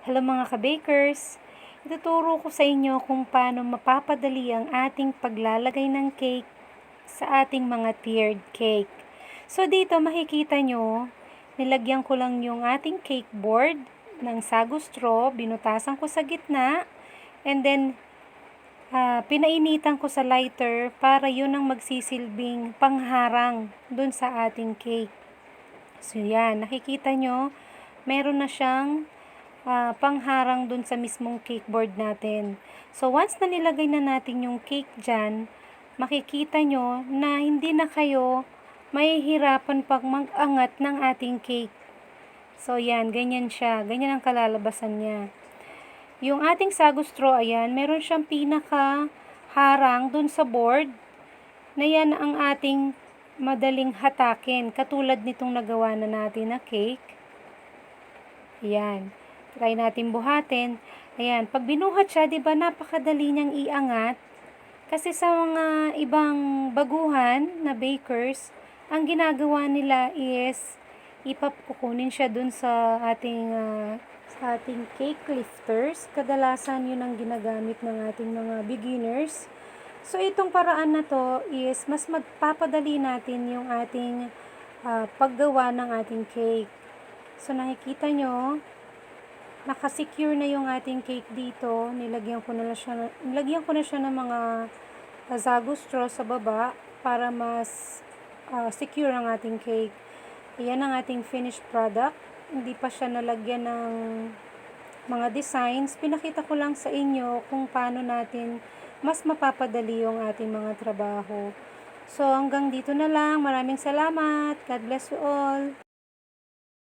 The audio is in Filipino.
Hello mga ka-bakers! Ituturo ko sa inyo kung paano mapapadali ang ating paglalagay ng cake sa ating mga tiered cake. So dito makikita nyo, nilagyan ko lang yung ating cake board ng sago straw, binutasan ko sa gitna, and then ah, pinainitan ko sa lighter para yun ang magsisilbing pangharang dun sa ating cake. So yan, nakikita nyo, meron na siyang ah, pangharang dun sa mismong cake board natin. So once na nilagay na natin yung cake dyan, makikita nyo na hindi na kayo mahihirapan pag mag-angat ng ating cake. So yan, ganyan siya. Ganyan ang kalalabasan niya. Yung ating sago straw, ayan, meron siyang pinaka harang dun sa board na yan ang ating madaling hatakin. Katulad nitong nagawa na natin na cake. Ayan. Try natin buhatin. Ayan. Pag binuhat siya, di ba napakadali niyang iangat. Kasi sa mga ibang baguhan na bakers, ang ginagawa nila is ipapukunin siya dun sa ating ah, sa ating cake lifters. Kadalasan yun ang ginagamit ng ating mga beginners. So itong paraan na to is mas magpapadali natin yung ating ah, paggawa ng ating cake. So nakikita nyo, nakasecure na yung ating cake dito. Nilagyan ko na siya, nilagyan ko na siya ng mga zago straw sa baba para mas ah, secure ang ating cake. Ayan ang ating finished product. Hindi pa siya nalagyan ng mga designs. Pinakita ko lang sa inyo kung paano natin mas mapapadali yung ating mga trabaho. So hanggang dito na lang. Maraming salamat. God bless you all.